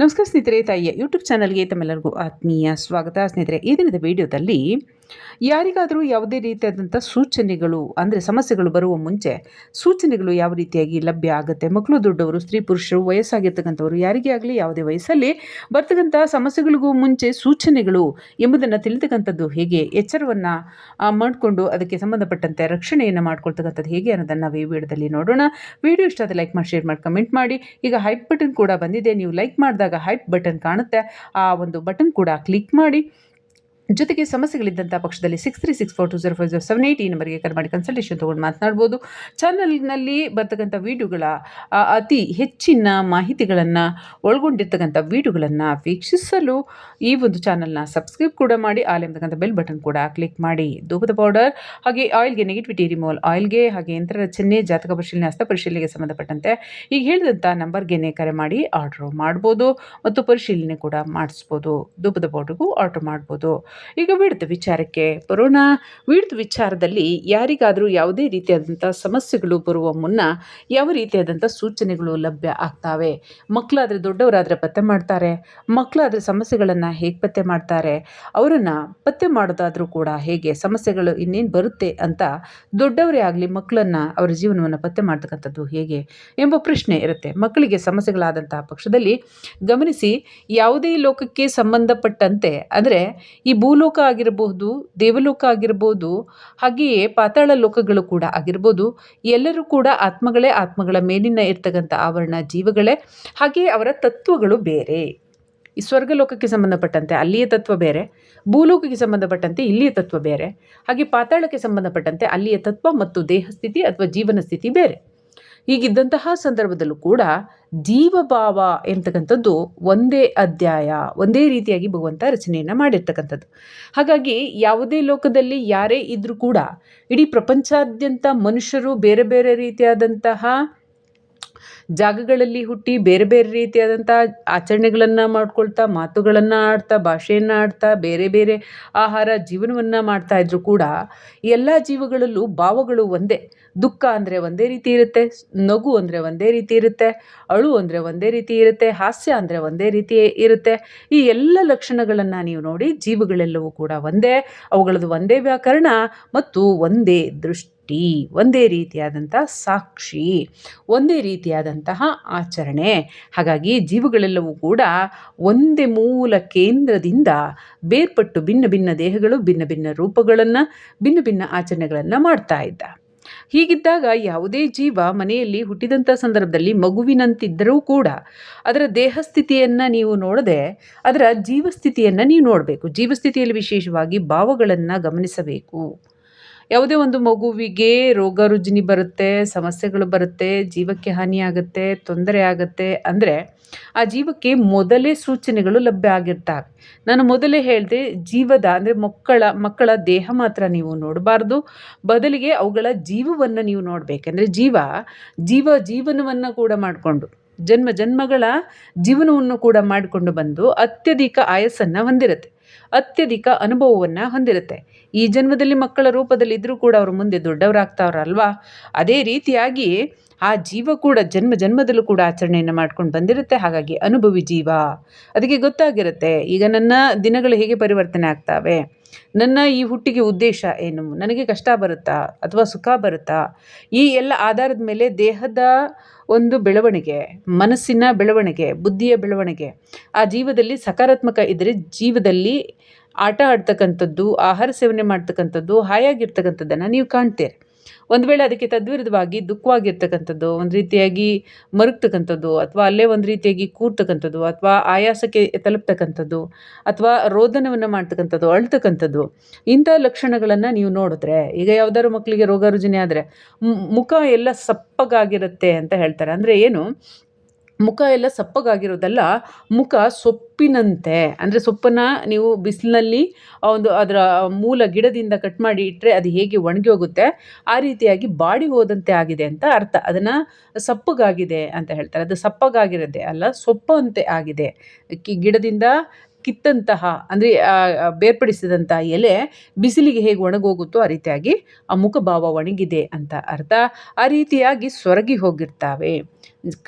ನಮಸ್ಕಾರ ಸ್ನೇಹಿತರೆ ತಾಯಿಯ ಯೂಟ್ಯೂಬ್ ಚಾನಲ್ಗೆ ತಮ್ಮೆಲ್ಲರಿಗೂ ಆತ್ಮೀಯ ಸ್ವಾಗತ. ಸ್ನೇಹಿತರೆ ಈ ದಿನದ ವಿಡಿಯೋದಲ್ಲಿ ಯಾರಿಗಾದರೂ ಯಾವುದೇ ರೀತಿಯಾದಂಥ ಸೂಚನೆಗಳು, ಅಂದರೆ ಸಮಸ್ಯೆಗಳು ಬರುವ ಮುಂಚೆ ಸೂಚನೆಗಳು ಯಾವ ರೀತಿಯಾಗಿ ಲಭ್ಯ ಆಗುತ್ತೆ? ಮಕ್ಕಳು ದೊಡ್ಡವರು, ಸ್ತ್ರೀ ಪುರುಷರು, ವಯಸ್ಸಾಗಿರ್ತಕ್ಕಂಥವರು ಯಾರಿಗೇ ಆಗಲಿ ಯಾವುದೇ ವಯಸ್ಸಲ್ಲಿ ಬರ್ತಕ್ಕಂಥ ಸಮಸ್ಯೆಗಳಿಗೂ ಮುಂಚೆ ಸೂಚನೆಗಳು ಎಂಬುದನ್ನು ತಿಳಿತಕ್ಕಂಥದ್ದು ಹೇಗೆ? ಎಚ್ಚರವನ್ನು ಮಾಡಿಕೊಂಡು ಅದಕ್ಕೆ ಸಂಬಂಧಪಟ್ಟಂತೆ ರಕ್ಷಣೆಯನ್ನು ಮಾಡ್ಕೊಳ್ತಕ್ಕಂಥದ್ದು ಹೇಗೆ ಅನ್ನೋದನ್ನು ನಾವು ಈ ವಿಡಿಯೋದಲ್ಲಿ ನೋಡೋಣ. ವಿಡಿಯೋ ಇಷ್ಟ ಆದರೆ ಲೈಕ್ ಮಾಡಿ, ಶೇರ್ ಮಾಡಿ, ಕಮೆಂಟ್ ಮಾಡಿ. ಈಗ ಹೈಪ್ ಬಟನ್ ಕೂಡ ಬಂದಿದೆ. ನೀವು ಲೈಕ್ ಮಾಡಿದಾಗ ಹೈಪ್ ಬಟನ್ ಕಾಣುತ್ತೆ. ಆ ಒಂದು ಬಟನ್ ಕೂಡ ಕ್ಲಿಕ್ ಮಾಡಿ. ಜೊತೆಗೆ ಸಮಸ್ಯೆಗಳಿದ್ದಂಥ ಪಕ್ಷದಲ್ಲಿ six three six four two zero five zero seven eight ಈ ನಂಬರ್ಗೆ ಕರೆ ಮಾಡಿ ಕನ್ಸಲ್ಟೇಷನ್ ತೊಗೊಂಡು ಮಾತನಾಡ್ಬೋದು. ಚಾನಲ್ನಲ್ಲಿ ಬರ್ತಕ್ಕಂಥ ವೀಡಿಯೋಗಳ ಅತಿ ಹೆಚ್ಚಿನ ಮಾಹಿತಿಗಳನ್ನು, ಒಳಗೊಂಡಿರ್ತಕ್ಕಂಥ ವೀಡಿಯೋಗಳನ್ನು ವೀಕ್ಷಿಸಲು ಈ ಒಂದು ಚಾನಲ್ನ ಸಬ್ಸ್ಕ್ರೈಬ್ ಕೂಡ ಮಾಡಿ, ಆಲ್ ಎಂಬತಕ್ಕಂಥ ಬೆಲ್ ಬಟನ್ ಕೂಡ ಕ್ಲಿಕ್ ಮಾಡಿ. ಧೂಪದ ಪೌಡರ್ ಹಾಗೆ ಆಯಿಲ್ಗೆ ನೆಗೆಟಿವಿಟಿ ರಿಮೂವಲ್ ಆಯಿಲ್ಗೆ ಹಾಗೆ ಯಂತ್ರ ರಚನೆ ಜಾತಕ ಪರಿಶೀಲನೆ, ಹಸ್ತ ಪರಿಶೀಲನೆಗೆ ಸಂಬಂಧಪಟ್ಟಂತೆ ಈಗ ಹೇಳಿದಂಥ ನಂಬರ್ಗೆ ಕರೆ ಮಾಡಿ ಆರ್ಡರ್ ಮಾಡ್ಬೋದು ಮತ್ತು ಪರಿಶೀಲನೆ ಕೂಡ ಮಾಡಿಸ್ಬೋದು. ಧೂಪದ ಪೌಡರ್ಗೂ ಆರ್ಡ್ರ್ ಮಾಡ್ಬೋದು. ಈಗ ವಿಡ್ದ ವಿಚಾರಕ್ಕೆ ಬರೋಣ. ವಿಡ್ದ ವಿಚಾರದಲ್ಲಿ ಯಾರಿಗಾದರೂ ಯಾವುದೇ ರೀತಿಯಾದಂಥ ಸಮಸ್ಯೆಗಳು ಬರುವ ಮುನ್ನ ಯಾವ ರೀತಿಯಾದಂಥ ಸೂಚನೆಗಳು ಲಭ್ಯ ಆಗ್ತಾವೆ? ಮಕ್ಕಳಾದರೆ ದೊಡ್ಡವರಾದರೆ ಪತ್ತೆ ಮಾಡ್ತಾರೆ. ಮಕ್ಕಳಾದರೆ ಸಮಸ್ಯೆಗಳನ್ನು ಹೇಗೆ ಪತ್ತೆ ಮಾಡ್ತಾರೆ? ಅವರನ್ನು ಪತ್ತೆ ಮಾಡೋದಾದರೂ ಕೂಡ ಹೇಗೆ ಸಮಸ್ಯೆಗಳು ಇನ್ನೇನು ಬರುತ್ತೆ ಅಂತ ದೊಡ್ಡವರೇ ಆಗಲಿ ಮಕ್ಕಳನ್ನು ಅವರ ಜೀವನವನ್ನು ಪತ್ತೆ ಮಾಡ್ತಕ್ಕಂಥದ್ದು ಹೇಗೆ ಎಂಬ ಪ್ರಶ್ನೆ ಇರುತ್ತೆ. ಮಕ್ಕಳಿಗೆ ಸಮಸ್ಯೆಗಳಾದಂತಹ ಪಕ್ಷದಲ್ಲಿ ಗಮನಿಸಿ ಯಾವುದೇ ಲೋಕಕ್ಕೆ ಸಂಬಂಧಪಟ್ಟಂತೆ ಅಂದರೆ ಈ ಭೂಲೋಕ ಆಗಿರಬಹುದು, ದೇವಲೋಕ ಆಗಿರ್ಬೋದು ಹಾಗೆಯೇ ಪಾತಾಳ ಲೋಕಗಳು ಕೂಡ ಆಗಿರ್ಬೋದು ಎಲ್ಲರೂ ಕೂಡ ಆತ್ಮಗಳೇ ಆತ್ಮಗಳ ಮೇಲಿನ ಇರ್ತಕ್ಕಂಥ ಆವರಣ ಜೀವಗಳೇ. ಹಾಗೆಯೇ ಅವರ ತತ್ವಗಳು ಬೇರೆ. ಈ ಸ್ವರ್ಗಲೋಕಕ್ಕೆ ಸಂಬಂಧಪಟ್ಟಂತೆ ಅಲ್ಲಿಯ ತತ್ವ ಬೇರೆ, ಭೂಲೋಕಕ್ಕೆ ಸಂಬಂಧಪಟ್ಟಂತೆ ಇಲ್ಲಿಯ ತತ್ವ ಬೇರೆ. ಹಾಗೆ ಪಾತಾಳಕ್ಕೆ ಸಂಬಂಧಪಟ್ಟಂತೆ ಅಲ್ಲಿಯ ತತ್ವ ಮತ್ತು ದೇಹ ಸ್ಥಿತಿ ಅಥವಾ ಜೀವನ ಸ್ಥಿತಿ ಬೇರೆ. ಹೀಗಿದ್ದಂತಹ ಸಂದರ್ಭದಲ್ಲೂ ಕೂಡ ಜೀವಭಾವ ಎಂತಕ್ಕಂಥದ್ದು ಒಂದೇ ಅಧ್ಯಾಯ, ಒಂದೇ ರೀತಿಯಾಗಿ ಭಗವಂತ ರಚನೆಯನ್ನು ಮಾಡಿರ್ತಕ್ಕಂಥದ್ದು. ಹಾಗಾಗಿ ಯಾವುದೇ ಲೋಕದಲ್ಲಿ ಯಾರೇ ಇದ್ದರೂ ಕೂಡ ಇಡೀ ಪ್ರಪಂಚಾದ್ಯಂತ ಮನುಷ್ಯರು ಬೇರೆ ಬೇರೆ ರೀತಿಯಾದಂತಹ ಜಾಗಗಳಲ್ಲಿ ಹುಟ್ಟಿ ಬೇರೆ ಬೇರೆ ರೀತಿಯಾದಂಥ ಆಚರಣೆಗಳನ್ನು ಮಾಡ್ಕೊಳ್ತಾ, ಮಾತುಗಳನ್ನು ಆಡ್ತಾ, ಭಾಷೆಯನ್ನು ಆಡ್ತಾ, ಬೇರೆ ಬೇರೆ ಆಹಾರ ಜೀವನವನ್ನು ಮಾಡ್ತಾ ಇದ್ದರೂ ಕೂಡ ಎಲ್ಲ ಜೀವಗಳಲ್ಲೂ ಭಾವಗಳು ಒಂದೇ. ದುಃಖ ಅಂದರೆ ಒಂದೇ ರೀತಿ ಇರುತ್ತೆ, ನಗು ಅಂದರೆ ಒಂದೇ ರೀತಿ ಇರುತ್ತೆ, ಅಳು ಅಂದರೆ ಒಂದೇ ರೀತಿ ಇರುತ್ತೆ, ಹಾಸ್ಯ ಅಂದರೆ ಒಂದೇ ರೀತಿ ಇರುತ್ತೆ. ಈ ಎಲ್ಲ ಲಕ್ಷಣಗಳನ್ನು ನೀವು ನೋಡಿ ಜೀವಗಳೆಲ್ಲವೂ ಕೂಡ ಒಂದೇ, ಅವುಗಳದ್ದು ಒಂದೇ ವ್ಯಾಕರಣ ಮತ್ತು ಒಂದೇ ದೃಷ್ಟಿ. ಒಂದೇ ರೀತಿಯಾದಂಥ ಸಾಕ್ಷಿ, ಒಂದೇ ರೀತಿಯಾದಂತಹ ಆಚರಣೆ. ಹಾಗಾಗಿ ಜೀವಗಳೆಲ್ಲವೂ ಕೂಡ ಒಂದೇ ಮೂಲ ಕೇಂದ್ರದಿಂದ ಬೇರ್ಪಟ್ಟು ಭಿನ್ನ ಭಿನ್ನ ದೇಹಗಳು, ಭಿನ್ನ ಭಿನ್ನ ರೂಪಗಳನ್ನು, ಭಿನ್ನ ಭಿನ್ನ ಆಚರಣೆಗಳನ್ನು ಮಾಡ್ತಾ ಇದ್ದ. ಹೀಗಿದ್ದಾಗ ಯಾವುದೇ ಜೀವ ಮನೆಯಲ್ಲಿ ಹುಟ್ಟಿದಂಥ ಸಂದರ್ಭದಲ್ಲಿ ಮಗುವಿನಂತಿದ್ದರೂ ಕೂಡ ಅದರ ದೇಹ ಸ್ಥಿತಿಯನ್ನು ನೀವು ನೋಡದೆ, ಅದರ ಜೀವಸ್ಥಿತಿಯನ್ನು ನೀವು ನೋಡಬೇಕು. ಜೀವಸ್ಥಿತಿಯಲ್ಲಿ ವಿಶೇಷವಾಗಿ ಭಾವಗಳನ್ನು ಗಮನಿಸಬೇಕು. ಯಾವುದೇ ಒಂದು ಮಗುವಿಗೆ ರೋಗ ರುಜಿನಿ ಬರುತ್ತೆ, ಸಮಸ್ಯೆಗಳು ಬರುತ್ತೆ, ಜೀವಕ್ಕೆ ಹಾನಿಯಾಗುತ್ತೆ ತೊಂದರೆ ಆಗುತ್ತೆ ಅಂದರೆ ಆ ಜೀವಕ್ಕೆ ಮೊದಲೇ ಸೂಚನೆಗಳು ಲಭ್ಯ ಆಗಿರ್ತವೆ. ನಾನು ಮೊದಲೇ ಹೇಳಿದೆ, ಜೀವದ ಅಂದರೆ ಮಕ್ಕಳ ಮಕ್ಕಳ ದೇಹ ಮಾತ್ರ ನೀವು ನೋಡಬಾರ್ದು. ಬದಲಿಗೆ ಅವುಗಳ ಜೀವವನ್ನು ನೀವು ನೋಡಬೇಕೆಂದರೆ ಜೀವ ಜೀವ ಜೀವನವನ್ನು ಕೂಡ ಮಾಡಿಕೊಂಡು, ಜನ್ಮ ಜನ್ಮಗಳ ಜೀವನವನ್ನು ಕೂಡ ಮಾಡಿಕೊಂಡು ಬಂದು ಅತ್ಯಧಿಕ ಆಯಸ್ಸನ್ನು ಹೊಂದಿರುತ್ತೆ. ಅತ್ಯಧಿಕ ಅನುಭವವನ್ನು ಹೊಂದಿರುತ್ತೆ. ಈ ಜನ್ಮದಲ್ಲಿ ಮಕ್ಕಳ ರೂಪದಲ್ಲಿ ಇದ್ದರೂ ಕೂಡ ಅವರು ಮುಂದೆ ದೊಡ್ಡವರಾಗ್ತಾವ್ರಲ್ವಾ? ಅದೇ ರೀತಿಯಾಗಿ ಆ ಜೀವ ಕೂಡ ಜನ್ಮ ಜನ್ಮದಲ್ಲೂ ಕೂಡ ಆಚರಣೆಯನ್ನು ಮಾಡ್ಕೊಂಡು ಬಂದಿರುತ್ತೆ. ಹಾಗಾಗಿ ಅನುಭವಿ ಜೀವ. ಅದಕ್ಕೆ ಗೊತ್ತಾಗಿರುತ್ತೆ, ಈಗ ನನ್ನ ದಿನಗಳು ಹೇಗೆ ಪರಿವರ್ತನೆ ಆಗ್ತಾವೆ? ನನ್ನ ಈ ಹುಟ್ಟಿಗೆ ಉದ್ದೇಶ ಏನು? ನನಗೆ ಕಷ್ಟ ಬರುತ್ತಾ ಅಥವಾ ಸುಖ ಬರುತ್ತಾ? ಈ ಎಲ್ಲ ಆಧಾರದ ಮೇಲೆ ದೇಹದ ಒಂದು ಬೆಳವಣಿಗೆ, ಮನಸ್ಸಿನ ಬೆಳವಣಿಗೆ, ಬುದ್ಧಿಯ ಬೆಳವಣಿಗೆ, ಆ ಜೀವದಲ್ಲಿ ಸಕಾರಾತ್ಮಕ ಇದ್ದರೆ ಜೀವದಲ್ಲಿ ಆಟ ಆಡ್ತಕ್ಕಂಥದ್ದು, ಆಹಾರ ಸೇವನೆ ಮಾಡ್ತಕ್ಕಂಥದ್ದು ಹಾಯಾಗಿರ್ತಕ್ಕಂಥದ್ದನ್ನು ನೀವು ಕಾಣ್ತೀರಿ. ಒಂದು ವೇಳೆ ಅದಕ್ಕೆ ತದ್ವಿರುದ್ಧವಾಗಿ ದುಃಖವಾಗಿರ್ತಕ್ಕಂಥದ್ದು, ಒಂದು ರೀತಿಯಾಗಿ ಮರುಗ್ತಕ್ಕಂಥದ್ದು, ಅಥವಾ ಅಲ್ಲೇ ಒಂದು ರೀತಿಯಾಗಿ ಕೂರ್ತಕ್ಕಂಥದ್ದು, ಅಥವಾ ಆಯಾಸಕ್ಕೆ ತಲುಪ್ತಕ್ಕಂಥದ್ದು, ಅಥವಾ ರೋದನವನ್ನು ಮಾಡ್ತಕ್ಕಂಥದ್ದು, ಅಳ್ತಕ್ಕಂಥದ್ದು, ಇಂಥ ಲಕ್ಷಣಗಳನ್ನು ನೀವು ನೋಡಿದ್ರೆ, ಈಗ ಯಾವ್ದಾದ್ರು ಮಕ್ಕಳಿಗೆ ರೋಗ ರುಜಿನ ಆದರೆ ಮುಖ ಎಲ್ಲ ಸಪ್ಪಗಾಗಿರುತ್ತೆ ಅಂತ ಹೇಳ್ತಾರೆ. ಅಂದರೆ ಏನು? ಮುಖ ಎಲ್ಲ ಸಪ್ಪಗಾಗಿರೋದಲ್ಲ, ಮುಖ ಸೊಪ್ಪಿನಂತೆ. ಅಂದರೆ ಸೊಪ್ಪನ್ನು ನೀವು ಬಿಸಿಲಿನಲ್ಲಿ ಒಂದು ಅದರ ಮೂಲ ಗಿಡದಿಂದ ಕಟ್ ಮಾಡಿ ಇಟ್ಟರೆ ಅದು ಹೇಗೆ ಒಣಗಿ ಹೋಗುತ್ತೆ, ಆ ರೀತಿಯಾಗಿ ಬಾಡಿ ಹೋದಂತೆ ಆಗಿದೆ ಅಂತ ಅರ್ಥ. ಅದನ್ನು ಸಪ್ಪಗಾಗಿದೆ ಅಂತ ಹೇಳ್ತಾರೆ. ಅದು ಸಪ್ಪಗಾಗಿರುತ್ತೆ ಅಲ್ಲ, ಸೊಪ್ಪಂತೆ ಆಗಿದೆ. ಗಿಡದಿಂದ ಕಿತ್ತಂತಹ, ಅಂದರೆ ಬೇರ್ಪಡಿಸಿದಂತಹ ಎಲೆ ಬಿಸಿಲಿಗೆ ಹೇಗೆ ಒಣಗೋಗುತ್ತೋ ಆ ರೀತಿಯಾಗಿ ಆ ಮುಖಭಾವ ಒಣಗಿದೆ ಅಂತ ಅರ್ಥ. ಆ ರೀತಿಯಾಗಿ ಸೊರಗಿ ಹೋಗಿರ್ತಾವೆ.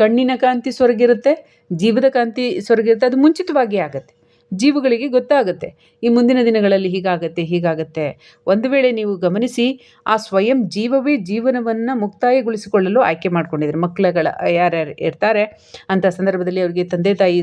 ಕಣ್ಣಿನ ಕಾಂತಿ ಸೊರಗಿರುತ್ತೆ, ಜೀವದ ಕಾಂತಿ ಸೊರಗಿರುತ್ತೆ, ಅದು ಮುಂಚಿತವಾಗಿ ಆಗುತ್ತೆ. ಜೀವಗಳಿಗೆ ಗೊತ್ತಾಗುತ್ತೆ. ಈ ಮುಂದಿನ ದಿನಗಳಲ್ಲಿ ಹೀಗಾಗತ್ತೆ ಹೀಗಾಗತ್ತೆ. ಒಂದು ವೇಳೆ ನೀವು ಗಮನಿಸಿ, ಆ ಸ್ವಯಂ ಜೀವವೇ ಜೀವನವನ್ನು ಮುಕ್ತಾಯಗೊಳಿಸಿಕೊಳ್ಳಲು ಆಯ್ಕೆ ಮಾಡ್ಕೊಂಡಿದ್ದಾರೆ ಮಕ್ಕಳುಗಳ, ಯಾರ್ಯಾರು ಇರ್ತಾರೆ, ಅಂಥ ಸಂದರ್ಭದಲ್ಲಿ ಅವರಿಗೆ ತಂದೆ, ತಾಯಿ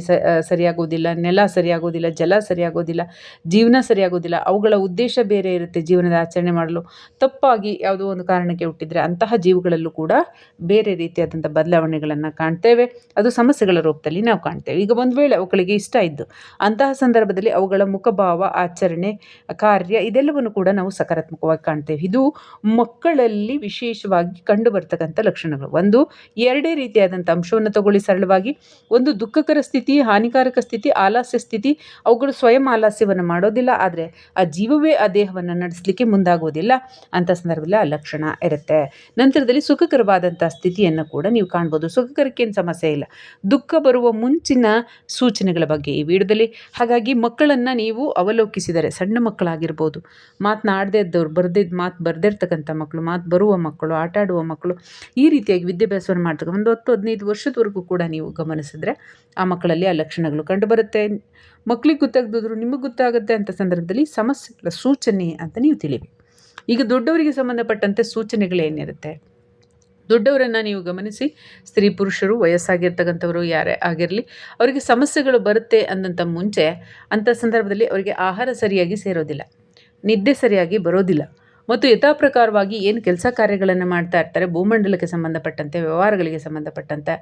ಸರಿಯಾಗೋದಿಲ್ಲ, ನೆಲ ಸರಿಯಾಗೋದಿಲ್ಲ, ಜಲ ಸರಿಯಾಗೋದಿಲ್ಲ, ಜೀವನ ಸರಿಯಾಗೋದಿಲ್ಲ, ಅವುಗಳ ಉದ್ದೇಶ ಬೇರೆ ಇರುತ್ತೆ ಜೀವನದ ಆಚರಣೆ ಮಾಡಲು. ತಪ್ಪಾಗಿ ಯಾವುದೋ ಒಂದು ಕಾರಣಕ್ಕೆ ಹುಟ್ಟಿದರೆ ಅಂತಹ ಜೀವಗಳಲ್ಲೂ ಕೂಡ ಬೇರೆ ರೀತಿಯಾದಂಥ ಬದಲಾವಣೆಗಳನ್ನು ಕಾಣ್ತೇವೆ. ಅದು ಸಮಸ್ಯೆಗಳ ರೂಪದಲ್ಲಿ ನಾವು ಕಾಣ್ತೇವೆ. ಈಗ ಒಂದು ವೇಳೆ ಅವುಗಳಿಗೆ ಇಷ್ಟ ಇದ್ದು ಅಂತಹ ಸಂದರ್ಭದಲ್ಲಿ ಅವುಗಳ ಮುಖಭಾವ, ಆಚರಣೆ, ಕಾರ್ಯ ಇದೆಲ್ಲವನ್ನು ಕೂಡ ನಾವು ಸಕಾರಾತ್ಮಕವಾಗಿ ಕಾಣ್ತೇವೆ. ಇದು ಮಕ್ಕಳಲ್ಲಿ ವಿಶೇಷವಾಗಿ ಕಂಡು ಬರ್ತಕ್ಕಂಥ ಲಕ್ಷಣಗಳು. ಒಂದು, ಎರಡೇ ರೀತಿಯಾದಂಥ ಅಂಶವನ್ನು ತಗೊಳ್ಳಿ ಸರಳವಾಗಿ. ಒಂದು, ದುಃಖಕರ ಸ್ಥಿತಿ, ಹಾನಿಕಾರಕ ಸ್ಥಿತಿ, ಆಲಾಸ್ಯ ಸ್ಥಿತಿ, ಅವುಗಳು ಸ್ವಯಂ ಆಲಾಸ್ಯವನ್ನು ಮಾಡೋದಿಲ್ಲ. ಆದರೆ ಆ ಜೀವವೇ ಆ ದೇಹವನ್ನು ನಡೆಸಲಿಕ್ಕೆ ಮುಂದಾಗೋದಿಲ್ಲ ಅಂಥ ಸಂದರ್ಭದಲ್ಲಿ ಆ ಲಕ್ಷಣ ಇರುತ್ತೆ. ನಂತರದಲ್ಲಿ ಸುಖಕರವಾದಂಥ ಸ್ಥಿತಿಯನ್ನು ಕೂಡ ನೀವು ಕಾಣ್ಬೋದು. ಸುಖಕರಕ್ಕೇನು ಸಮಸ್ಯೆ ಇಲ್ಲ. ದುಃಖ ಬರುವ ಮುಂಚಿನ ಸೂಚನೆಗಳ ಬಗ್ಗೆ ಈ ವಿಡಿಯೋದಲ್ಲಿ ಹಾಗಾಗಿ ಮಕ್ಕಳನ್ನು ನೀವು ಅವಲೋಕಿಸಿದರೆ, ಸಣ್ಣ ಮಕ್ಕಳಾಗಿರ್ಬೋದು. ಮಾತನಾಡದೇ ಇದ್ದವ್ರು ಬರ್ದಿದ್ದು ಮಾತು ಬರೆದಿರ್ತಕ್ಕಂಥ ಮಕ್ಕಳು ಮಾತು ಬರುವ ಮಕ್ಕಳು, ಆಟ ಆಡುವ ಮಕ್ಕಳು, ಈ ರೀತಿಯಾಗಿ ವಿದ್ಯಾಭ್ಯಾಸವನ್ನು ಮಾಡ್ತಕ್ಕ ಒಂದು ಹತ್ತು, ಹದಿನೈದು ವರ್ಷದವರೆಗೂ ಕೂಡ ನೀವು ಗಮನಿಸಿದ್ರೆ ಆ ಮಕ್ಕಳಲ್ಲಿ ಆ ಲಕ್ಷಣಗಳು ಕಂಡುಬರುತ್ತೆ. ಮಕ್ಕಳಿಗೆ ಗೊತ್ತಾಗದಿದ್ರು ನಿಮಗೆ ಗೊತ್ತಾಗುತ್ತೆ ಅಂತ ಸಂದರ್ಭದಲ್ಲಿ ಸಮಸ್ಯೆಗಳ ಸೂಚನೆ ಅಂತ ನೀವು ತಿಳಿಬೇಕು ಈಗ ದೊಡ್ಡವರಿಗೆ ಸಂಬಂಧಪಟ್ಟಂತೆ ಸೂಚನೆಗಳೇನಿರುತ್ತೆ? ದೊಡ್ಡವರನ್ನು ನೀವು ಗಮನಿಸಿ, ಸ್ತ್ರೀ ಪುರುಷರು, ವಯಸ್ಸಾಗಿರ್ತಕ್ಕಂಥವರು ಯಾರೇ ಆಗಿರಲಿ, ಅವರಿಗೆ ಸಮಸ್ಯೆಗಳು ಬರುತ್ತೆ ಅಂದಂಥ ಮುಂಚೆ ಅಂಥ ಸಂದರ್ಭದಲ್ಲಿ ಅವರಿಗೆ ಆಹಾರ ಸರಿಯಾಗಿ ಸೇರೋದಿಲ್ಲ, ನಿದ್ದೆ ಸರಿಯಾಗಿ ಬರೋದಿಲ್ಲ. ಮತ್ತು ಯಥಾಪ್ರಕಾರವಾಗಿ ಏನು ಕೆಲಸ ಕಾರ್ಯಗಳನ್ನು ಮಾಡ್ತಾ ಇರ್ತಾರೆ, ಭೂಮಂಡಲಕ್ಕೆ ಸಂಬಂಧಪಟ್ಟಂತೆ, ವ್ಯವಹಾರಗಳಿಗೆ ಸಂಬಂಧಪಟ್ಟಂತೆ,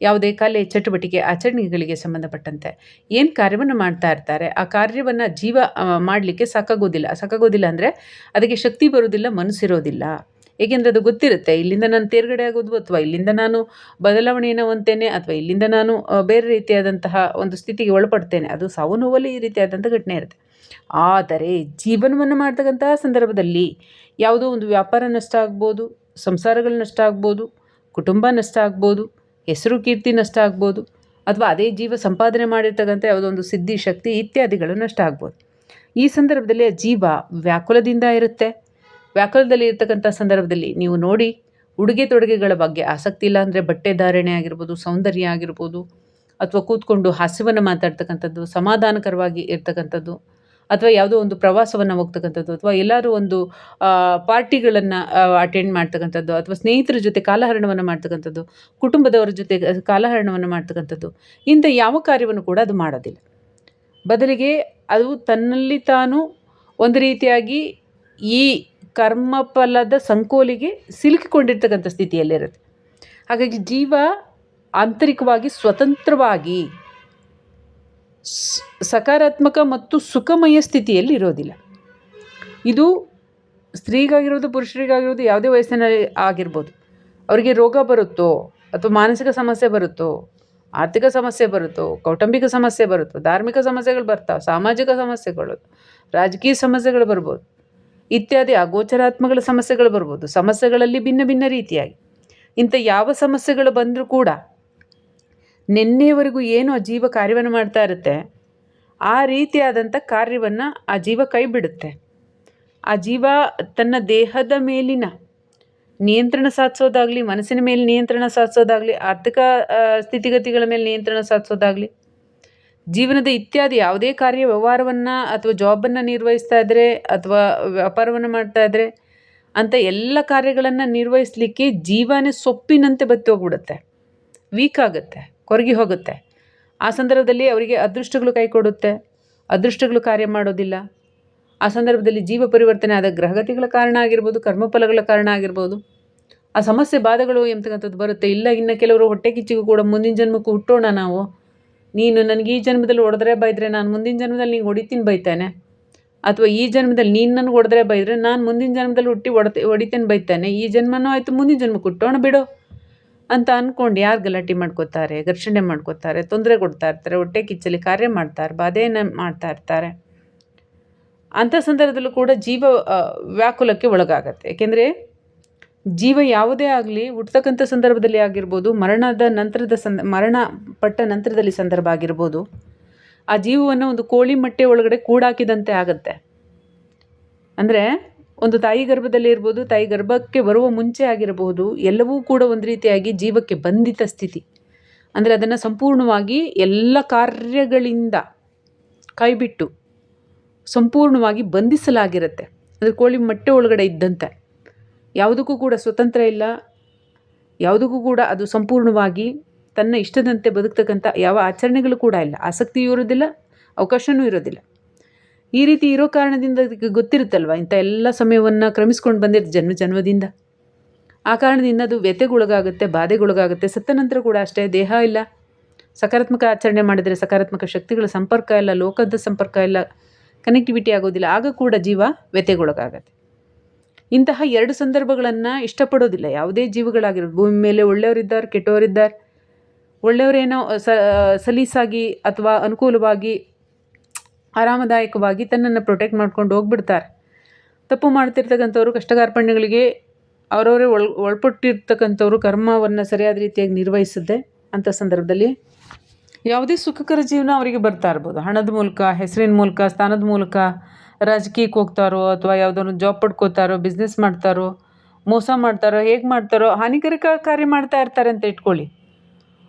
ಯಾವುದೇ ಕಲೆ ಚಟುವಟಿಕೆ, ಆಚರಣೆಗಳಿಗೆ ಸಂಬಂಧಪಟ್ಟಂತೆ ಏನು ಕಾರ್ಯವನ್ನು ಮಾಡ್ತಾ ಇರ್ತಾರೆ, ಆ ಕಾರ್ಯವನ್ನು ಜೀವ ಮಾಡಲಿಕ್ಕೆ ಸಾಕಾಗೋದಿಲ್ಲ. ಸಾಕಾಗೋದಿಲ್ಲ ಅಂದರೆ ಅದಕ್ಕೆ ಶಕ್ತಿ ಬರೋದಿಲ್ಲ ಮನಸ್ಸಿರೋದಿಲ್ಲ. ಏಕೆಂದರೆ ಅದು ಗೊತ್ತಿರುತ್ತೆ, ಇಲ್ಲಿಂದ ನಾನು ತೇರ್ಗಡೆ ಆಗೋದು ಅಥವಾ ಇಲ್ಲಿಂದ ನಾನು ಬದಲಾವಣೆಯನ್ನು ಹೊಂದ್ತೇನೆ ಅಥವಾ ಇಲ್ಲಿಂದ ನಾನು ಬೇರೆ ರೀತಿಯಾದಂತಹ ಒಂದು ಸ್ಥಿತಿಗೆ ಒಳಪಡ್ತೇನೆ, ಅದು ಸಾವು ನೋವಲ್ಲಿ ಈ ರೀತಿಯಾದಂಥ ಘಟನೆ ಇರುತ್ತೆ. ಆದರೆ ಜೀವನವನ್ನು ಮಾಡ್ತಕ್ಕಂತಹ ಸಂದರ್ಭದಲ್ಲಿ ಯಾವುದೋ ಒಂದು ವ್ಯಾಪಾರ ನಷ್ಟ ಆಗ್ಬೋದು, ಸಂಸಾರಗಳು ನಷ್ಟ ಆಗ್ಬೋದು, ಕುಟುಂಬ ನಷ್ಟ ಆಗ್ಬೋದು, ಹೆಸರು ಕೀರ್ತಿ ನಷ್ಟ ಆಗ್ಬೋದು, ಅಥವಾ ಅದೇ ಜೀವ ಸಂಪಾದನೆ ಮಾಡಿರ್ತಕ್ಕಂಥ ಯಾವುದೋ ಒಂದು ಸಿದ್ಧಿ, ಶಕ್ತಿ ಇತ್ಯಾದಿಗಳು ನಷ್ಟ ಆಗ್ಬೋದು. ಈ ಸಂದರ್ಭದಲ್ಲಿ ಆ ಜೀವ ವ್ಯಾಕುಲದಿಂದ ಇರುತ್ತೆ. ವ್ಯಾಕುಲದಲ್ಲಿ ಇರ್ತಕ್ಕಂಥ ಸಂದರ್ಭದಲ್ಲಿ ನೀವು ನೋಡಿ ಉಡುಗೆ ತೊಡುಗೆಗಳ ಬಗ್ಗೆ ಆಸಕ್ತಿ ಇಲ್ಲ ಅಂದರೆ ಬಟ್ಟೆ ಧಾರಣೆ ಆಗಿರ್ಬೋದು, ಸೌಂದರ್ಯ ಆಗಿರ್ಬೋದು, ಅಥವಾ ಕೂತ್ಕೊಂಡು ಹಾಸ್ಯವನ್ನು ಮಾತಾಡ್ತಕ್ಕಂಥದ್ದು, ಸಮಾಧಾನಕರವಾಗಿ ಇರ್ತಕ್ಕಂಥದ್ದು, ಅಥವಾ ಯಾವುದೋ ಒಂದು ಪ್ರವಾಸವನ್ನು ಹೋಗ್ತಕ್ಕಂಥದ್ದು, ಅಥವಾ ಎಲ್ಲರೂ ಒಂದು ಪಾರ್ಟಿಗಳನ್ನು ಅಟೆಂಡ್ ಮಾಡ್ತಕ್ಕಂಥದ್ದು, ಅಥವಾ ಸ್ನೇಹಿತರ ಜೊತೆ ಕಾಲಹರಣವನ್ನು ಮಾಡ್ತಕ್ಕಂಥದ್ದು, ಕುಟುಂಬದವರ ಜೊತೆ ಕಾಲಹರಣವನ್ನು ಮಾಡ್ತಕ್ಕಂಥದ್ದು, ಇಂಥ ಯಾವ ಕಾರ್ಯವನ್ನು ಕೂಡ ಅದು ಮಾಡೋದಿಲ್ಲ. ಬದಲಿಗೆ ಅದು ತನ್ನಲ್ಲಿ ತಾನು ಒಂದು ರೀತಿಯಾಗಿ ಈ ಕರ್ಮಫಲದ ಸಂಕೋಲಿಗೆ ಸಿಲುಕಿಕೊಂಡಿರ್ತಕ್ಕಂಥ ಸ್ಥಿತಿಯಲ್ಲಿರುತ್ತೆ. ಹಾಗಾಗಿ ಜೀವ ಆಂತರಿಕವಾಗಿ ಸ್ವತಂತ್ರವಾಗಿ ಸಕಾರಾತ್ಮಕ ಮತ್ತು ಸುಖಮಯ ಸ್ಥಿತಿಯಲ್ಲಿ ಇರೋದಿಲ್ಲ. ಇದು ಸ್ತ್ರೀಗಾಗಿರೋದು ಪುರುಷರಿಗಾಗಿರೋದು ಯಾವುದೇ ವಯಸ್ಸಿನಲ್ಲಿ ಆಗಿರ್ಬೋದು. ಅವರಿಗೆ ರೋಗ ಬರುತ್ತೋ ಅಥವಾ ಮಾನಸಿಕ ಸಮಸ್ಯೆ ಬರುತ್ತೋ, ಆರ್ಥಿಕ ಸಮಸ್ಯೆ ಬರುತ್ತೋ, ಕೌಟುಂಬಿಕ ಸಮಸ್ಯೆ ಬರುತ್ತೋ, ಧಾರ್ಮಿಕ ಸಮಸ್ಯೆಗಳು ಬರ್ತಾವೆ, ಸಾಮಾಜಿಕ ಸಮಸ್ಯೆಗಳು, ರಾಜಕೀಯ ಸಮಸ್ಯೆಗಳು ಬರ್ಬೋದು. ಇತ್ಯಾದಿ ಅಗೋಚರಾತ್ಮಗಳ ಸಮಸ್ಯೆಗಳು ಬರ್ಬೋದು. ಸಮಸ್ಯೆಗಳಲ್ಲಿ ಭಿನ್ನ ಭಿನ್ನ ರೀತಿಯಾಗಿ. ಇಂಥ ಯಾವ ಸಮಸ್ಯೆಗಳು ಬಂದರೂ ಕೂಡ ನಿನ್ನೆವರೆಗೂ ಏನು ಆ ಜೀವ ಕಾರ್ಯವನ್ನು ಮಾಡ್ತಾ ಇರುತ್ತೆ, ಆ ರೀತಿಯಾದಂಥ ಕಾರ್ಯವನ್ನು ಆ ಜೀವ ಕೈ ಬಿಡುತ್ತೆ. ಆ ಜೀವ ತನ್ನ ದೇಹದ ಮೇಲಿನ ನಿಯಂತ್ರಣ ಸಾಧಿಸೋದಾಗಲಿ, ಮನಸ್ಸಿನ ಮೇಲೆ ನಿಯಂತ್ರಣ ಸಾಧಿಸೋದಾಗಲಿ, ಆರ್ಥಿಕ ಸ್ಥಿತಿಗತಿಗಳ ಮೇಲೆ ನಿಯಂತ್ರಣ ಸಾಧಿಸೋದಾಗಲಿ ಜೀವನದ ಇತ್ಯಾದಿ ಯಾವುದೇ ಕಾರ್ಯ ವ್ಯವಹಾರವನ್ನು ಅಥವಾ ಜಾಬನ್ನು ನಿರ್ವಹಿಸ್ತಾ ಇದ್ದರೆ ಅಥವಾ ವ್ಯಾಪಾರವನ್ನು ಮಾಡ್ತಾ ಇದ್ದರೆ ಅಂತ ಎಲ್ಲ ಕಾರ್ಯಗಳನ್ನು ನಿರ್ವಹಿಸಲಿಕ್ಕೆ ಜೀವನೇ ಸೊಪ್ಪಿನಂತೆ ಬತ್ತಿ ಹೋಗ್ಬಿಡುತ್ತೆ. ವೀಕ್ ಆಗುತ್ತೆ, ಕೊರಗಿ ಹೋಗುತ್ತೆ. ಆ ಸಂದರ್ಭದಲ್ಲಿ ಅವರಿಗೆ ಅದೃಷ್ಟಗಳು ಕೈ ಕೊಡುತ್ತೆ, ಅದೃಷ್ಟಗಳು ಕಾರ್ಯ ಮಾಡೋದಿಲ್ಲ. ಆ ಸಂದರ್ಭದಲ್ಲಿ ಜೀವ ಪರಿವರ್ತನೆ ಆದ ಗ್ರಹಗತಿಗಳ ಕಾರಣ ಆಗಿರ್ಬೋದು, ಕರ್ಮಫಲಗಳ ಕಾರಣ ಆಗಿರ್ಬೋದು. ಆ ಸಮಸ್ಯೆ, ಬಾಧೆಗಳು ಎಂತಕ್ಕಂಥದ್ದು ಬರುತ್ತೆ. ಇಲ್ಲ, ಇನ್ನು ಕೆಲವರು ಹೊಟ್ಟೆ ಕಿಚ್ಚಿಗೂ ಕೂಡ ಮುಂದಿನ ಜನ್ಮಕ್ಕೂ ಹುಟ್ಟೋಣ ನಾವು. ನೀನು ನನಗೆ ಈ ಜನ್ಮದಲ್ಲಿ ಹೊಡೆದ್ರೆ ಬೈದರೆ ನಾನು ಮುಂದಿನ ಜನ್ಮದಲ್ಲಿ ನೀನು ಹೊಡಿತೀನಿ ಬೈತಾನೆ? ಅಥವಾ ಈ ಜನ್ಮದಲ್ಲಿ ನೀನು ನನಗೆ ಹೊಡೆದ್ರೆ ಬೈದರೆ ನಾನು ಮುಂದಿನ ಜನ್ಮದಲ್ಲಿ ಹುಟ್ಟಿ ಹೊಡ್ತೆ ಹೊಡಿತೇನೆ ಬೈತಾನೆ? ಈ ಜನ್ಮನೂ ಆಯಿತು, ಮುಂದಿನ ಜನ್ಮಕ್ಕೆ ಹುಟ್ಟೋಣ ಬಿಡು. ಅಂತ ಅಂದ್ಕೊಂಡು ಯಾರು ಗಲಾಟೆ ಮಾಡ್ಕೋತಾರೆ, ಘರ್ಷಣೆ ಮಾಡ್ಕೋತಾರೆ, ತೊಂದರೆ ಕೊಡ್ತಾ ಇರ್ತಾರೆ, ಹೊಟ್ಟೆ ಕಿಚ್ಚಲಿ ಕಾರ್ಯ ಮಾಡ್ತಾರೆ ಬಾಧೆಯನ್ನು ಮಾಡ್ತಾ ಇರ್ತಾರೆ. ಅಂಥ ಸಂದರ್ಭದಲ್ಲೂ ಕೂಡ ಜೀವ ವ್ಯಾಕುಲಕ್ಕೆ ಒಳಗಾಗತ್ತೆ. ಏಕೆಂದರೆ ಜೀವ ಯಾವುದೇ ಆಗಲಿ ಹುಟ್ಟತಕ್ಕಂಥ ಸಂದರ್ಭದಲ್ಲಿ ಆಗಿರ್ಬೋದು, ಮರಣದ ನಂತರದ ಸಂದ, ಮರಣ ಪಟ್ಟ ನಂತರದಲ್ಲಿ ಸಂದರ್ಭ ಆಗಿರ್ಬೋದು, ಆ ಜೀವವನ್ನು ಒಂದು ಕೋಳಿ ಮೊಟ್ಟೆ ಒಳಗಡೆ ಕೂಡಾಕಿದಂತೆ ಆಗುತ್ತೆ. ಅಂದರೆ ಒಂದು ತಾಯಿ ಗರ್ಭದಲ್ಲಿ ಇರ್ಬೋದು, ತಾಯಿ ಗರ್ಭಕ್ಕೆ ಬರುವ ಮುಂಚೆ ಆಗಿರಬಹುದು ಎಲ್ಲವೂ ಕೂಡ ಒಂದು ರೀತಿಯಾಗಿ ಜೀವಕ್ಕೆ ಬಂಧಿತ ಸ್ಥಿತಿ. ಅಂದರೆ ಅದನ್ನು ಸಂಪೂರ್ಣವಾಗಿ ಎಲ್ಲ ಕಾರ್ಯಗಳಿಂದ ಕೈಬಿಟ್ಟು ಸಂಪೂರ್ಣವಾಗಿ ಬಂಧಿಸಲಾಗಿರುತ್ತೆ. ಅಂದರೆ ಕೋಳಿ ಮೊಟ್ಟೆ ಒಳಗಡೆ ಇದ್ದಂತೆ. ಯಾವುದಕ್ಕೂ ಕೂಡ ಸ್ವತಂತ್ರ ಇಲ್ಲ. ಯಾವುದಕ್ಕೂ ಕೂಡ ಅದು ಸಂಪೂರ್ಣವಾಗಿ ತನ್ನ ಇಷ್ಟದಂತೆ ಬದುಕ್ತಕ್ಕಂಥ ಯಾವ ಆಚರಣೆಗಳು ಕೂಡ ಇಲ್ಲ. ಆಸಕ್ತಿಯೂ ಇರೋದಿಲ್ಲ ಅವಕಾಶವೂ ಇರೋದಿಲ್ಲ ಈ ರೀತಿ ಇರೋ ಕಾರಣದಿಂದ ಅದಕ್ಕೆ ಗೊತ್ತಿರುತ್ತಲ್ವ? ಇಂಥ ಎಲ್ಲ ಸಮಯವನ್ನು ಕ್ರಮಿಸ್ಕೊಂಡು ಬಂದಿರೋ ಜನ್ಮ ಜನ್ಮದಿಂದ. ಆ ಕಾರಣದಿಂದ ಅದು ವ್ಯಥೆಗೊಳಗಾಗುತ್ತೆ, ಬಾಧೆಗೊಳಗಾಗುತ್ತೆ. ಸತ್ತ ನಂತರ ಕೂಡ ಅಷ್ಟೇ ದೇಹ ಇಲ್ಲ. ಸಕಾರಾತ್ಮಕ ಆಚರಣೆ ಮಾಡಿದರೆ ಸಕಾರಾತ್ಮಕ ಶಕ್ತಿಗಳ ಸಂಪರ್ಕ ಇಲ್ಲ, ಲೋಕದ ಸಂಪರ್ಕ ಇಲ್ಲ ಕನೆಕ್ಟಿವಿಟಿ ಆಗೋದಿಲ್ಲ. ಆಗ ಕೂಡ ಜೀವ ವ್ಯಥೆಗೊಳಗಾಗತ್ತೆ. ಇಂತಹ ಎರಡು ಸಂದರ್ಭಗಳನ್ನು ಇಷ್ಟಪಡೋದಿಲ್ಲ. ಯಾವುದೇ ಜೀವಿಗಳಾಗಿರೋದು ಭೂಮಿ ಮೇಲೆ ಒಳ್ಳೆಯವರಿದ್ದಾರೆ, ಕೆಟ್ಟವರಿದ್ದಾರೆ. ಒಳ್ಳೆಯವರೇನೋ ಸಲೀಸಾಗಿ ಅಥವಾ ಅನುಕೂಲವಾಗಿ, ಆರಾಮದಾಯಕವಾಗಿ ತನ್ನನ್ನು ಪ್ರೊಟೆಕ್ಟ್ ಮಾಡ್ಕೊಂಡು ಹೋಗ್ಬಿಡ್ತಾರೆ. ತಪ್ಪು ಮಾಡ್ತಿರ್ತಕ್ಕಂಥವ್ರು ಕಷ್ಟಗಾರ್ಪಣ್ಯಗಳಿಗೆ ಅವರವರೇ ಒಳ್, ಒಳಪಟ್ಟಿರ್ತಕ್ಕಂಥವ್ರು ಕರ್ಮವನ್ನು ಸರಿಯಾದ ರೀತಿಯಾಗಿ ನಿರ್ವಹಿಸುತ್ತೆ ಅಂಥ ಸಂದರ್ಭದಲ್ಲಿ ಯಾವುದೇ ಸುಖಕರ ಜೀವನ ಅವರಿಗೆ ಬರ್ತಾ ಇರ್ಬೋದು. ಹಣದ ಮೂಲಕ, ಹೆಸರಿನ ಮೂಲಕ, ಸ್ಥಾನದ ಮೂಲಕ ರಾಜಕೀಯಕ್ಕೆ ಹೋಗ್ತಾರೋ ಅಥವಾ ಯಾವುದೋ ಜಾಬ್ ಪಡ್ಕೋತಾರೋ ಬಿಸ್ನೆಸ್ ಮಾಡ್ತಾರೋ, ಮೋಸ ಮಾಡ್ತಾರೋ, ಹೇಗೆ ಮಾಡ್ತಾರೋ, ಹಾನಿಕಾರಕ ಕಾರ್ಯ ಮಾಡ್ತಾ ಇರ್ತಾರೆ ಅಂತ ಇಟ್ಕೊಳ್ಳಿ.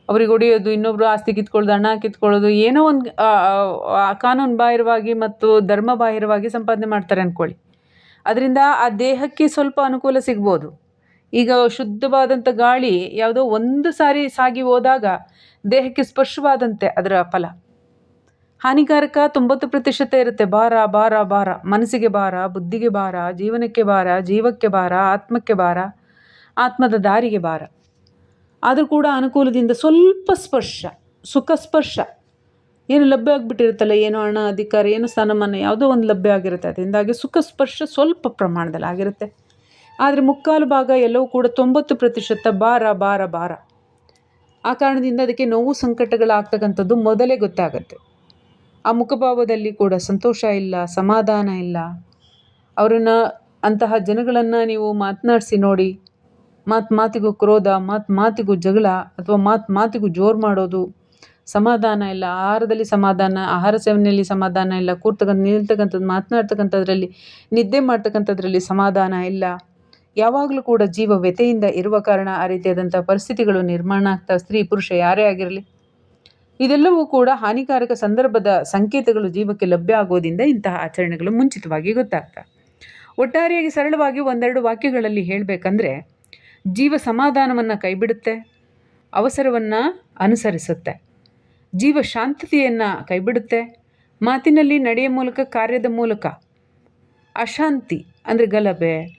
ಅವ್ರಿಗೆ ಹೊಡೆಯೋದು ಇನ್ನೊಬ್ಬರು ಆಸ್ತಿ ಕಿತ್ಕೊಳ್ಳೋದು, ಹಣ ಕಿತ್ಕೊಳ್ಳೋದು, ಏನೋ ಒಂದು ಕಾನೂನು ಬಾಹಿರವಾಗಿ ಮತ್ತು ಧರ್ಮ ಬಾಹಿರವಾಗಿ ಸಂಪಾದನೆ ಮಾಡ್ತಾರೆ ಅಂದ್ಕೊಳ್ಳಿ ಅದರಿಂದ ಆ ದೇಹಕ್ಕೆ ಸ್ವಲ್ಪ ಅನುಕೂಲ ಸಿಗ್ಬೋದು. ಈಗ ಶುದ್ಧವಾದಂಥ ಗಾಳಿ ಯಾವುದೋ ಒಂದು ಸಾರಿ ಸಾಗಿ ಹೋದಾಗ ದೇಹಕ್ಕೆ ಸ್ಪರ್ಶವಾದಂತೆ ಅದರ ಫಲ. ಹಾನಿಕಾರಕ ತೊಂಬತ್ತು ಪ್ರತಿಶತ ಇರುತ್ತೆ. ಭಾರ ಭಾರ ಭಾರ. ಮನಸ್ಸಿಗೆ ಭಾರ, ಬುದ್ಧಿಗೆ ಭಾರ, ಜೀವನಕ್ಕೆ ಭಾರ, ಜೀವಕ್ಕೆ ಭಾರ, ಆತ್ಮಕ್ಕೆ ಭಾರ, ಆತ್ಮದ ದಾರಿಗೆ ಭಾರ. ಆದರೂ ಕೂಡ ಅನುಕೂಲದಿಂದ ಸ್ವಲ್ಪ ಸ್ಪರ್ಶ, ಸುಖ ಸ್ಪರ್ಶ. ಏನು ಲಭ್ಯ ಆಗಿಬಿಟ್ಟಿರುತ್ತಲ್ಲ, ಏನು ಹಣ, ಅಧಿಕಾರ, ಏನು ಸ್ಥಾನಮಾನ, ಯಾವುದೋ ಒಂದು ಲಭ್ಯ ಆಗಿರುತ್ತೆ. ಅದರಿಂದಾಗಿ ಸುಖ ಸ್ಪರ್ಶ ಸ್ವಲ್ಪ ಪ್ರಮಾಣದಲ್ಲಿ ಆಗಿರುತ್ತೆ. ಆದರೆ ಮುಕ್ಕಾಲು ಭಾಗ ಎಲ್ಲವೂ ಕೂಡ ತೊಂಬತ್ತು ಪ್ರತಿಶತ ಭಾರ ಭಾರ ಭಾರ. ಆ ಕಾರಣದಿಂದ ಅದಕ್ಕೆ ನೋವು ಸಂಕಟಗಳಾಗ್ತಕ್ಕಂಥದ್ದು ಮೊದಲೇ ಗೊತ್ತಾಗುತ್ತೆ. ಆ ಮುಖಭಾವದಲ್ಲಿ ಕೂಡ ಸಂತೋಷ ಇಲ್ಲ, ಸಮಾಧಾನ ಇಲ್ಲ. ಅವರನ್ನು ಅಂತಹ ಜನಗಳನ್ನು ನೀವು ಮಾತನಾಡಿಸಿ ನೋಡಿ, ಮಾತು ಮಾತಿಗೂ ಕ್ರೋಧ, ಮಾತು ಮಾತಿಗೂ ಜಗಳ ಅಥವಾ ಮಾತು ಮಾತಿಗೂ ಜೋರು ಮಾಡೋದು ಸಮಾಧಾನ ಇಲ್ಲ. ಆಹಾರದಲ್ಲಿ ಸಮಾಧಾನ, ಆಹಾರ ಸೇವನೆಯಲ್ಲಿ ಸಮಾಧಾನ ಇಲ್ಲ. ಕೂರ್ತಕ್ಕಂಥ, ನಿಲ್ತಕ್ಕಂಥದ್ದು, ಮಾತನಾಡ್ತಕ್ಕಂಥದ್ರಲ್ಲಿ, ನಿದ್ದೆ ಮಾಡ್ತಕ್ಕಂಥದ್ರಲ್ಲಿ ಸಮಾಧಾನ ಇಲ್ಲ. ಯಾವಾಗಲೂ ಕೂಡ ಜೀವ ವ್ಯಥೆಯಿಂದ ಇರುವ ಕಾರಣ ಆ ರೀತಿಯಾದಂಥ ಪರಿಸ್ಥಿತಿಗಳು ನಿರ್ಮಾಣ ಆಗ್ತಾ, ಸ್ತ್ರೀ, ಪುರುಷ ಯಾರೇ ಆಗಿರಲಿ ಇದೆಲ್ಲವೂ ಕೂಡ ಹಾನಿಕಾರಕ ಸಂದರ್ಭದ ಸಂಕೇತಗಳು ಜೀವಕ್ಕೆ ಲಭ್ಯ ಆಗೋದಿಂದ ಇಂತಹ ಆಚರಣೆಗಳು ಮುಂಚಿತವಾಗಿ ಗೊತ್ತಾಗ್ತವೆ ಒಟ್ಟಾರೆಯಾಗಿ ಸರಳವಾಗಿ ಒಂದೆರಡು ವಾಕ್ಯಗಳಲ್ಲಿ ಹೇಳಬೇಕಂದ್ರೆ, ಜೀವ ಸಮಾಧಾನವನ್ನು ಕೈಬಿಡುತ್ತೆ, ಅವಸರವನ್ನು ಅನುಸರಿಸುತ್ತೆ. ಜೀವ ಶಾಂತತೆಯನ್ನು ಕೈಬಿಡುತ್ತೆ, ಮಾತಿನಲ್ಲಿ ನಡೆಯ ಮೂಲಕ, ಕಾರ್ಯದ ಮೂಲಕ. ಅಶಾಂತಿ ಅಂದರೆ ಗಲಭೆ,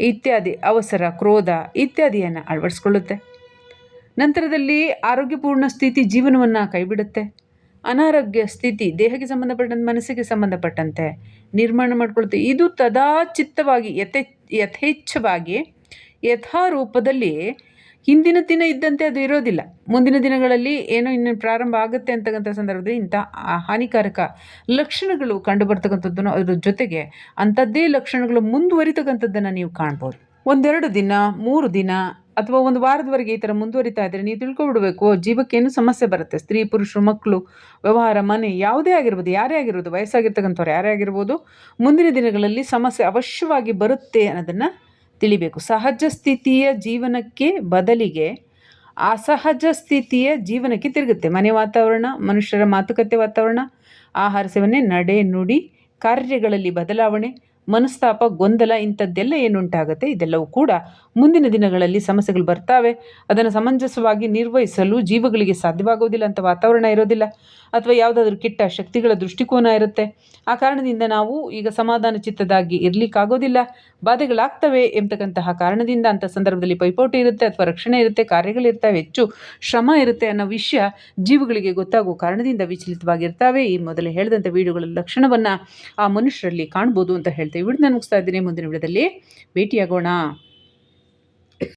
ಇತ್ಯಾದಿ ಅವಸರ, ಕ್ರೋಧ ಇತ್ಯಾದಿಯನ್ನು ಅಳವಡಿಸ್ಕೊಳ್ಳುತ್ತೆ. ನಂತರದಲ್ಲಿ ಆರೋಗ್ಯಪೂರ್ಣ ಸ್ಥಿತಿ ಜೀವನವನ್ನು ಕೈಬಿಡುತ್ತೆ. ಅನಾರೋಗ್ಯ ಸ್ಥಿತಿ ದೇಹಕ್ಕೆ ಸಂಬಂಧಪಟ್ಟಂತೆ, ಮನಸ್ಸಿಗೆ ಸಂಬಂಧಪಟ್ಟಂತೆ ನಿರ್ಮಾಣ ಮಾಡಿಕೊಳ್ಳುತ್ತೆ ಇದು ತದಾಚಿತ್ತವಾಗಿ, ಯಥೇ, ಯಥೇಚ್ಛವಾಗಿ, ಯಥಾರೂಪದಲ್ಲಿ ಹಿಂದಿನ ದಿನ ಇದ್ದಂತೆ ಅದು ಇರೋದಿಲ್ಲ. ಮುಂದಿನ ದಿನಗಳಲ್ಲಿ ಏನೋ ಇನ್ನೇನು ಪ್ರಾರಂಭ ಆಗುತ್ತೆ ಅಂತಕ್ಕಂಥ ಸಂದರ್ಭದಲ್ಲಿ ಇಂಥ ಹಾನಿಕಾರಕ ಲಕ್ಷಣಗಳು ಕಂಡು ಬರ್ತಕ್ಕಂಥದ್ದನ್ನು ಅದ್ರ ಜೊತೆಗೆ ಅಂಥದ್ದೇ ಲಕ್ಷಣಗಳು ಮುಂದುವರಿತಕ್ಕಂಥದ್ದನ್ನು ನೀವು ಕಾಣ್ಬೋದು. ಒಂದೆರಡು ದಿನ, ಮೂರು ದಿನ ಅಥವಾ ಒಂದು ವಾರದವರೆಗೆ ಈ ಥರ ಮುಂದುವರಿತಾ ಇದ್ದರೆ ನೀವು ತಿಳ್ಕೊಬಿಡಬೇಕು ಜೀವಕ್ಕೇನು ಸಮಸ್ಯೆ ಬರುತ್ತೆ? ಸ್ತ್ರೀ ಪುರುಷರು ಮಕ್ಕಳು, ವ್ಯವಹಾರ, ಮನೆ, ಯಾವುದೇ ಆಗಿರ್ಬೋದು, ಯಾರೇ ಆಗಿರ್ಬೋದು, ವಯಸ್ಸಾಗಿರ್ತಕ್ಕಂಥವ್ರು ಯಾರೇ ಆಗಿರ್ಬೋದು, ಮುಂದಿನ ದಿನಗಳಲ್ಲಿ ಸಮಸ್ಯೆ ಅವಶ್ಯವಾಗಿ ಬರುತ್ತೆ ಅನ್ನೋದನ್ನು ತಿಳಿಬೇಕು. ಸಹಜ ಸ್ಥಿತಿಯ ಜೀವನಕ್ಕೆ ಬದಲಿಗೆ ಅಸಹಜ ಸ್ಥಿತಿಯ ಜೀವನಕ್ಕೆ ತಿರುಗುತ್ತೆ. ಮನೆ ವಾತಾವರಣ, ಮನುಷ್ಯರ ಮಾತುಕತೆ ವಾತಾವರಣ, ಆಹಾರ ಸೇವನೆ, ನಡೆ ನುಡಿ, ಕಾರ್ಯಗಳಲ್ಲಿ ಬದಲಾವಣೆ ಮನಸ್ತಾಪ, ಗೊಂದಲ ಇಂಥದ್ದೆಲ್ಲ ಏನುಂಟಾಗುತ್ತೆ? ಇದೆಲ್ಲವೂ ಕೂಡ ಮುಂದಿನ ದಿನಗಳಲ್ಲಿ ಸಮಸ್ಯೆಗಳು ಬರ್ತಾವೆ. ಅದನ್ನು ಸಮಂಜಸವಾಗಿ ನಿರ್ವಹಿಸಲು ಜೀವಗಳಿಗೆ ಸಾಧ್ಯವಾಗೋದಿಲ್ಲ ಅಂತ ವಾತಾವರಣ ಇರೋದಿಲ್ಲ. ಅಥವಾ ಯಾವುದಾದ್ರೂ ಕೆಟ್ಟ ಶಕ್ತಿಗಳ ದೃಷ್ಟಿಕೋನ ಇರುತ್ತೆ. ಆ ಕಾರಣದಿಂದ ನಾವು ಈಗ ಸಮಾಧಾನ ಚಿತ್ತದಾಗಿ ಇರಲಿಕ್ಕಾಗೋದಿಲ್ಲ. ಬಾಧೆಗಳಾಗ್ತವೆ ಎಂಬತಕ್ಕಂತಹ ಕಾರಣದಿಂದ ಅಂಥ ಸಂದರ್ಭದಲ್ಲಿ ಪೈಪೋಟಿ ಇರುತ್ತೆ ಅಥವಾ ರಕ್ಷಣೆ ಇರುತ್ತೆ ಕಾರ್ಯಗಳಿರ್ತವೆ ಹೆಚ್ಚು ಶ್ರಮ ಇರುತ್ತೆ ಅನ್ನೋ ವಿಷಯ ಜೀವಗಳಿಗೆ ಗೊತ್ತಾಗುವ ಕಾರಣದಿಂದ ವಿಚಲಿತವಾಗಿರ್ತವೆ. ಈ ಮೊದಲೇ ಹೇಳಿದಂಥ ವೀಡಿಯೋಗಳ ಲಕ್ಷಣವನ್ನು ಆ ಮನುಷ್ಯರಲ್ಲಿ ಕಾಣ್ಬೋದು ಅಂತ ಹೇಳ್ತೇವೆ ನಾನು ಮುಗಿಸ್ತಾ ಇದ್ದೀನಿ ಮುಂದಿನ ವಿಡಿಯೋದಲ್ಲಿ. ಭೇಟಿಯಾಗೋಣ.